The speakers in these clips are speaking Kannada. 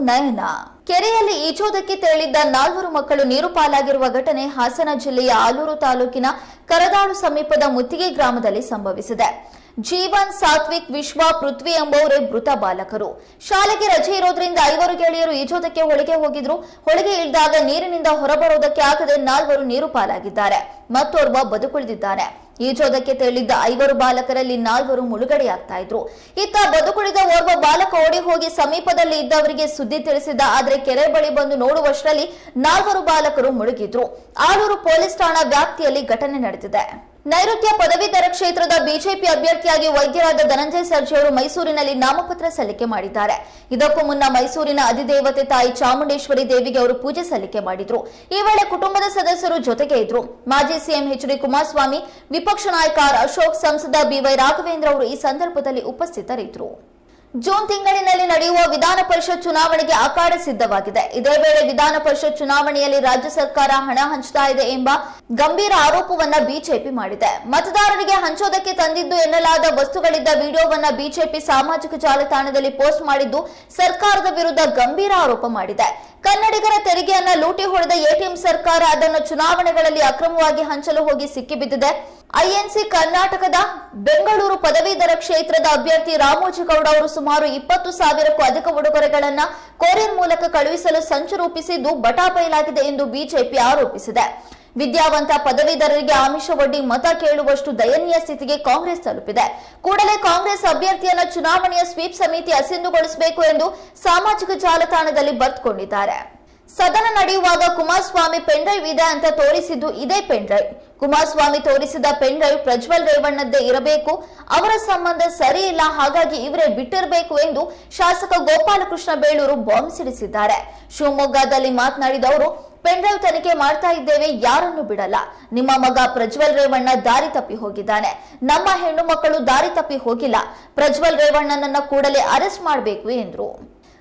ನಯನ. ಕೆರೆಯಲ್ಲಿ ಈಜೋದಕ್ಕೆ ತೆರಳಿದ್ದ ನಾಲ್ವರು ಮಕ್ಕಳು ನೀರು ಪಾಲಾಗಿರುವ ಘಟನೆ ಹಾಸನ ಜಿಲ್ಲೆಯ ಆಲೂರು ತಾಲೂಕಿನ ಕರದಾಳು ಸಮೀಪದ ಮುತ್ತಿಗೆ ಗ್ರಾಮದಲ್ಲಿ ಸಂಭವಿಸಿದೆ. ಜೀವನ್, ಸಾತ್ವಿಕ್, ವಿಶ್ವ, ಪೃಥ್ವಿ ಎಂಬುವರೇ ಮೃತ ಬಾಲಕರು. ಶಾಲೆಗೆ ರಜೆ ಇರೋದ್ರಿಂದ ಐವರು ಗೆಳೆಯರು ಈಜೋದಕ್ಕೆ ಹೊಳೆಗೆ ಹೋಗಿದ್ರು. ಹೊಳೆಗೆ ಇಳಿದಾಗ ನೀರಿನಿಂದ ಹೊರಬರೋದಕ್ಕೆ ಆಗದೆ ನಾಲ್ವರು ನೀರು ಪಾಲಾಗಿದ್ದಾರೆ. ಮತ್ತೋರ್ವ ಬದುಕುಳಿದಿದ್ದಾನೆ. ಈಜೋದಕ್ಕೆ ತೆರಳಿದ್ದ ಐವರು ಬಾಲಕರಲ್ಲಿ ನಾಲ್ವರು ಮುಳುಗಡೆಯಾಗ್ತಾ ಇದ್ರು. ಇತ್ತ ಬದುಕುಳಿದ ಓರ್ವ ಬಾಲಕ ಓಡಿ ಹೋಗಿ ಸಮೀಪದಲ್ಲಿ ಇದ್ದವರಿಗೆ ಸುದ್ದಿ ತಿಳಿಸಿದ ಆದ್ರೆ ಕೆರೆ ಬಳಿ ಬಂದು ನೋಡುವಷ್ಟರಲ್ಲಿ ನಾಲ್ವರು ಬಾಲಕರು ಮುಳುಗಿದ್ರು. ಆಲೂರು ಪೊಲೀಸ್ ಠಾಣಾ ವ್ಯಾಪ್ತಿಯಲ್ಲಿ ಘಟನೆ ನಡೆದಿದೆ. ನೈಋತ್ಯ ಪದವೀಧರ ಕ್ಷೇತ್ರದ ಬಿಜೆಪಿ ಅಭ್ಯರ್ಥಿಯಾಗಿ ವೈದ್ಯರಾದ ಧನಂಜಯ ಸರ್ಜಿ ಅವರು ಮೈಸೂರಿನಲ್ಲಿ ನಾಮಪತ್ರ ಸಲ್ಲಿಕೆ ಮಾಡಿದ್ದಾರೆ. ಇದಕ್ಕೂ ಮುನ್ನ ಮೈಸೂರಿನ ಅಧಿದೇವತೆ ತಾಯಿ ಚಾಮುಂಡೇಶ್ವರಿ ದೇವಿಗೆ ಅವರು ಪೂಜೆ ಸಲ್ಲಿಕೆ ಮಾಡಿದ್ರು. ಈ ವೇಳೆ ಕುಟುಂಬದ ಸದಸ್ಯರು ಜೊತೆಗೆ ಇದ್ರು. ಮಾಜಿ ಸಿಎಂ ಎಚ್ ಡಿ ಕುಮಾರಸ್ವಾಮಿ, ವಿಪಕ್ಷ ನಾಯಕ ಅಶೋಕ್, ಸಂಸದ ಬಿವೈ ರಾಘವೇಂದ್ರ ಅವರು ಈ ಸಂದರ್ಭದಲ್ಲಿ ಉಪಸ್ಥಿತರಿದ್ದರು. ಜೂನ್ ತಿಂಗಳಿನಲ್ಲಿ ನಡೆಯುವ ವಿಧಾನ ಪರಿಷತ್ ಚುನಾವಣೆಗೆ ಅಖಾಡ ಸಿದ್ಧವಾಗಿದೆ. ಇದೇ ವೇಳೆ ವಿಧಾನ ಪರಿಷತ್ ಚುನಾವಣೆಯಲ್ಲಿ ರಾಜ್ಯ ಸರ್ಕಾರ ಹಣ ಹಂಚ್ತಾ ಇದೆ ಎಂಬ ಗಂಭೀರ ಆರೋಪವನ್ನ ಬಿಜೆಪಿ ಮಾಡಿದೆ. ಮತದಾರರಿಗೆ ಹಂಚೋದಕ್ಕೆ ತಂದಿದ್ದು ಎನ್ನಲಾದ ವಸ್ತುಗಳಿದ್ದ ವಿಡಿಯೋವನ್ನ ಬಿಜೆಪಿ ಸಾಮಾಜಿಕ ಜಾಲತಾಣದಲ್ಲಿ ಪೋಸ್ಟ್ ಮಾಡಿದ್ದು ಸರ್ಕಾರದ ವಿರುದ್ಧ ಗಂಭೀರ ಆರೋಪ ಮಾಡಿದೆ. ಕನ್ನಡಿಗರ ತೆರಿಗೆಯನ್ನ ಲೂಟಿ ಹೊಡೆದ ಎಟಿಎಂ ಸರ್ಕಾರ ಅದನ್ನು ಚುನಾವಣೆಗಳಲ್ಲಿ ಅಕ್ರಮವಾಗಿ ಹಂಚಲು ಹೋಗಿ ಸಿಕ್ಕಿಬಿದ್ದಿದೆ. ಐಎನ್ಸಿ ಕರ್ನಾಟಕದ ಬೆಂಗಳೂರು ಪದವೀಧರ ಕ್ಷೇತ್ರದ ಅಭ್ಯರ್ಥಿ ರಾಮೋಜಿಗೌಡ ಅವರು ಸುಮಾರು ಇಪ್ಪತ್ತು ಸಾವಿರಕ್ಕೂ ಅಧಿಕ ಉಡುಗೊರೆಗಳನ್ನ ಕೊರಿಯರ್ ಮೂಲಕ ಕಳುಹಿಸಲು ಸಂಚು ರೂಪಿಸಿದ್ದು ಬಟಾಬಯಲಾಗಿದೆ ಎಂದು ಬಿಜೆಪಿ ಆರೋಪಿಸಿದೆ. ವಿದ್ಯಾವಂತ ಪದವೀಧರರಿಗೆ ಆಮಿಷವೊಡ್ಡಿ ಮತ ಕೇಳುವಷ್ಟು ದಯನೀಯ ಸ್ಥಿತಿಗೆ ಕಾಂಗ್ರೆಸ್ ತಲುಪಿದೆ. ಕೂಡಲೇ ಕಾಂಗ್ರೆಸ್ ಅಭ್ಯರ್ಥಿಯನ್ನ ಚುನಾವಣೆಯ ಸ್ವೀಪ್ ಸಮಿತಿ ಅಸಿಂದುಗೊಳಿಸಬೇಕು ಎಂದು ಸಾಮಾಜಿಕ ಜಾಲತಾಣದಲ್ಲಿ ಬರೆದುಕೊಂಡಿದ್ದಾರೆ ಸದನ ನಡೆಯುವಾಗ ಕುಮಾರಸ್ವಾಮಿ ಪೆನ್ಡ್ರೈವ್ ಇದೆ ಅಂತ ತೋರಿಸಿದ್ದು ಇದೇ ಪೆನ್ಡ್ರೈವ್. ಕುಮಾರಸ್ವಾಮಿ ತೋರಿಸಿದ ಪೆನ್ಡ್ರೈವ್ ಪ್ರಜ್ವಲ್ ರೇವಣ್ಣದ್ದೇ ಇರಬೇಕು. ಅವರ ಸಂಬಂಧ ಸರಿ ಇಲ್ಲ, ಹಾಗಾಗಿ ಇವರೇ ಬಿಟ್ಟಿರಬೇಕು ಎಂದು ಶಾಸಕ ಗೋಪಾಲಕೃಷ್ಣ ಬೇಳೂರು ಬಾಂಬ್ ಸಿಡಿಸಿದ್ದಾರೆ. ಶಿವಮೊಗ್ಗದಲ್ಲಿ ಮಾತನಾಡಿದ ಅವರು, ಪೆನ್ಡ್ರೈವ್ ತನಿಖೆ ಮಾಡ್ತಾ ಇದ್ದೇವೆ, ಯಾರನ್ನು ಬಿಡಲ್ಲ. ನಿಮ್ಮ ಮಗ ಪ್ರಜ್ವಲ್ ರೇವಣ್ಣ ದಾರಿ ತಪ್ಪಿ ಹೋಗಿದ್ದಾನೆ. ನಮ್ಮ ಹೆಣ್ಣು ಮಕ್ಕಳು ದಾರಿ ತಪ್ಪಿ ಹೋಗಿಲ್ಲ. ಪ್ರಜ್ವಲ್ ರೇವಣ್ಣನನ್ನ ಕೂಡಲೇ ಅರೆಸ್ಟ್ ಮಾಡಬೇಕು ಎಂದರು.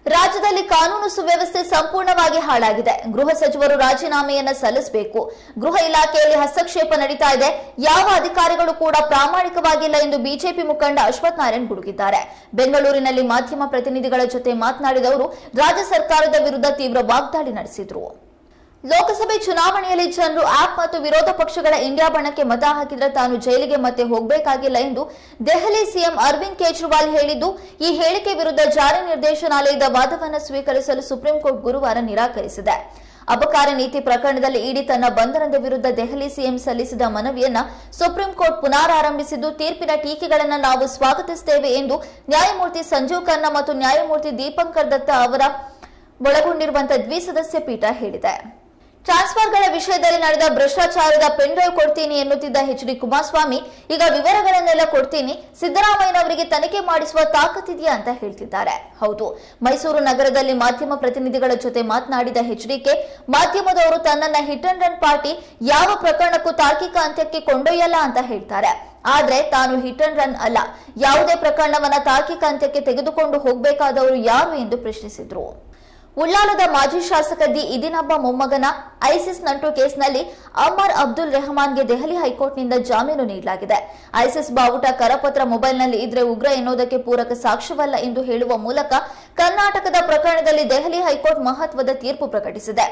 ರಾಜ್ಯದಲ್ಲಿ ಕಾನೂನು ಸುವ್ಯವಸ್ಥೆ ಸಂಪೂರ್ಣವಾಗಿ ಹಾಳಾಗಿದೆ. ಗೃಹ ಸಚಿವರು ರಾಜೀನಾಮೆಯನ್ನ ಸಲ್ಲಿಸಬೇಕು. ಗೃಹ ಇಲಾಖೆಯಲ್ಲಿ ಹಸ್ತಕ್ಷೇಪ ನಡೀತಾ ಇದೆ. ಯಾವ ಅಧಿಕಾರಿಗಳು ಕೂಡ ಪ್ರಾಮಾಣಿಕವಾಗಿಲ್ಲ ಎಂದು ಬಿಜೆಪಿ ಮುಖಂಡ ಅಶ್ವಥ್ ನಾರಾಯಣ್ ಗುಡುಗಿದ್ದಾರೆ. ಬೆಂಗಳೂರಿನಲ್ಲಿ ಮಾಧ್ಯಮ ಪ್ರತಿನಿಧಿಗಳ ಜೊತೆ ಮಾತನಾಡಿದವರು ರಾಜ್ಯ ಸರ್ಕಾರದ ವಿರುದ್ಧ ತೀವ್ರ ವಾಗ್ದಾಳಿ ನಡೆಸಿದ್ರು. ಲೋಕಸಭೆ ಚುನಾವಣೆಯಲ್ಲಿ ಜನರು ಆಪ್ ಮತ್ತು ವಿರೋಧ ಪಕ್ಷಗಳ ಇಂಡಿಯಾ ಬಣಕ್ಕೆ ಮತ ಹಾಕಿದ್ರೆ ತಾನು ಜೈಲಿಗೆ ಮತ್ತೆ ಹೋಗಬೇಕಾಗಿಲ್ಲ ಎಂದು ದೆಹಲಿ ಸಿಎಂ ಅರವಿಂದ್ ಕೇಜ್ರಿವಾಲ್ ಹೇಳಿದ್ದು, ಈ ಹೇಳಿಕೆ ವಿರುದ್ಧ ಜಾರಿ ನಿರ್ದೇಶನಾಲಯದ ವಾದವನ್ನು ಸ್ವೀಕರಿಸಲು ಸುಪ್ರೀಂ ಕೋರ್ಟ್ ಗುರುವಾರ ನಿರಾಕರಿಸಿದೆ. ಅಪಕಾರ ನೀತಿ ಪ್ರಕರಣದಲ್ಲಿ ಇಡಿ ತನ್ನ ಬಂಧನದ ವಿರುದ್ಧ ದೆಹಲಿ ಸಿಎಂ ಸಲ್ಲಿಸಿದ ಮನವಿಯನ್ನ ಸುಪ್ರೀಂ ಕೋರ್ಟ್ ಪುನರಾರಂಭಿಸಿದ್ದು, ತೀರ್ಪಿನ ಟೀಕೆಗಳನ್ನು ನಾವು ಸ್ವಾಗತಿಸುತ್ತೇವೆ ಎಂದು ನ್ಯಾಯಮೂರ್ತಿ ಸಂಜೀವ್ ಖನ್ನ ಮತ್ತು ನ್ಯಾಯಮೂರ್ತಿ ದೀಪಂಕರ್ ದತ್ತ ಅವರ ಒಳಗೊಂಡಿರುವಂತಹ ದ್ವಿಸದಸ್ಯ ಪೀಠ ಹೇಳಿದೆ. ಟ್ರಾನ್ಸ್ಫರ್ಗಳ ವಿಷಯದಲ್ಲಿ ನಡೆದ ಭ್ರಷ್ಟಾಚಾರದ ಪೆನ್ ಡ್ರೈವ್ ಕೊಡ್ತೀನಿ ಎನ್ನುತ್ತಿದ್ದ ಎಚ್ ಡಿ ಕುಮಾರಸ್ವಾಮಿ, ಈಗ ವಿವರಗಳನ್ನೆಲ್ಲ ಕೊಡ್ತೀನಿ, ಸಿದ್ದರಾಮಯ್ಯನವರಿಗೆ ತನಿಖೆ ಮಾಡಿಸುವ ತಾಕತ್ತಿದೆಯಾ ಅಂತ ಹೇಳ್ತಿದ್ದಾರೆ. ಹೌದು, ಮೈಸೂರು ನಗರದಲ್ಲಿ ಮಾಧ್ಯಮ ಪ್ರತಿನಿಧಿಗಳ ಜೊತೆ ಮಾತನಾಡಿದ ಎಚ್ಡಿಕೆ ಮಾಧ್ಯಮದವರು ತನ್ನನ್ನ ಹಿಟ್ ಅಂಡ್ ರನ್ ಪಾರ್ಟಿ ಯಾವ ಪ್ರಕರಣಕ್ಕೂ ತಾರ್ಕಿಕ ಅಂತ್ಯಕ್ಕೆ ಕೊಂಡೊಯ್ಯಲ್ಲ ಅಂತ ಹೇಳ್ತಾರೆ. ಆದ್ರೆ ತಾನು ಹಿಟ್ ಅಂಡ್ ರನ್ ಅಲ್ಲ, ಯಾವುದೇ ಪ್ರಕರಣವನ್ನ ತಾರ್ಕಿಕ ಅಂತ್ಯಕ್ಕೆ ತೆಗೆದುಕೊಂಡು ಹೋಗಬೇಕಾದವರು ಯಾರು ಎಂದು ಪ್ರಶ್ನಿಸಿದ್ರು. ಉಳ್ಳಾಲದ ಮಾಜಿ ಶಾಸಕ ದಿ ಇದಿನಬ್ಬ ಮೊಮ್ಮಗನ ಐಸಿಸ್ ನಂಟು ಕೇಸ್ನಲ್ಲಿ ಅಮರ್ ಅಬ್ದುಲ್ ರೆಹಮಾನ್ಗೆ ದೆಹಲಿ ಹೈಕೋರ್ಟ್ನಿಂದ ಜಾಮೀನು ನೀಡಲಾಗಿದೆ. ಐಸಿಸ್ ಬಾವುಟ ಕರಪತ್ರ ಮೊಬೈಲ್ನಲ್ಲಿ ಇದ್ರೆ ಉಗ್ರ ಎನ್ನುವುದಕ್ಕೆ ಪೂರಕ ಸಾಕ್ಷ್ಯವಲ್ಲ ಎಂದು ಹೇಳುವ ಮೂಲಕ ಕರ್ನಾಟಕದ ಪ್ರಕರಣದಲ್ಲಿ ದೆಹಲಿ ಹೈಕೋರ್ಟ್ ಮಹತ್ವದ ತೀರ್ಪು ಪ್ರಕಟಿಸಿದೆ.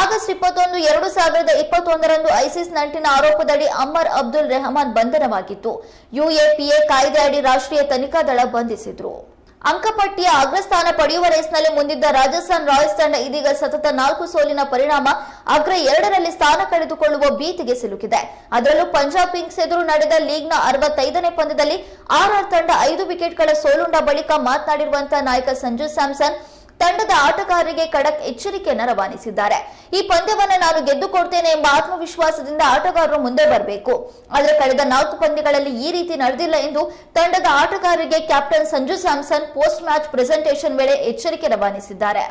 ಆಗಸ್ಟ್ ಇಪ್ಪತ್ತೊಂದು, ಎರಡು ಸಾವಿರದ ಇಪ್ಪತ್ತೊಂದರಂದು ಐಸಿಸ್ ನಂಟಿನ ಆರೋಪದಡಿ ಅಮರ್ ಅಬ್ದುಲ್ ರೆಹಮಾನ್ ಬಂಧನವಾಗಿತ್ತು. ಯುಎಪಿಎ ಕಾಯ್ದೆ ಅಡಿ ರಾಷ್ಟ್ರೀಯ ತನಿಖಾ ದಳ ಬಂಧಿಸಿದ್ರು. ಅಂಕಪಟ್ಟಿಯ ಅಗ್ರಸ್ಥಾನ ಪಡೆಯುವ ರೇಸ್ನಲ್ಲಿ ಮುಂದಿದ್ದ ರಾಜಸ್ಥಾನ್ ರಾಯಲ್ಸ್ ತಂಡ ಇದೀಗ ಸತತ ನಾಲ್ಕು ಸೋಲಿನ ಪರಿಣಾಮ, ಅಗ್ರ ಎರಡರಲ್ಲಿ ಸ್ಥಾನ ಕಳೆದುಕೊಳ್ಳುವ ಭೀತಿಗೆ ಸಿಲುಕಿದೆ. ಅದರಲ್ಲೂ ಪಂಜಾಬ್ ಕಿಂಗ್ಸ್ ಎದುರು ನಡೆದ ಲೀಗ್ನ ಅರವತ್ತೈದನೇ ಪಂದ್ಯದಲ್ಲಿ ಆರ್ಆರ್ ತಂಡ ಐದು ವಿಕೆಟ್ಗಳ ಸೋಲುಂಡ ಬಳಿಕ ಮಾತನಾಡಿರುವಂತಹ ನಾಯಕ ಸಂಜು ಸ್ಯಾಮ್ಸನ್ ತಂಡದ ಆಟಗಾರರಿಗೆ ಖಡಕ್ ಎಚ್ಚರಿಕೆಯನ್ನು ರವಾನಿಸಿದ್ದಾರೆ. ಈ ಪಂದ್ಯವನ್ನು ನಾನು ಗೆದ್ದುಕೊಡ್ತೇನೆ ಎಂಬ ಆತ್ಮವಿಶ್ವಾಸದಿಂದ ಆಟಗಾರರು ಮುಂದೆ ಬರಬೇಕು. ಆದರೆ ಕಳೆದ ನಾಲ್ಕು ಪಂದ್ಯಗಳಲ್ಲಿ ಈ ರೀತಿ ನಡೆದಿಲ್ಲ ಎಂದು ತಂಡದ ಆಟಗಾರರಿಗೆ captain Sanju Samson post match presentation ವೇಳೆ ಎಚ್ಚರಿಕೆ ರವಾನಿಸಿದ್ದಾರೆ.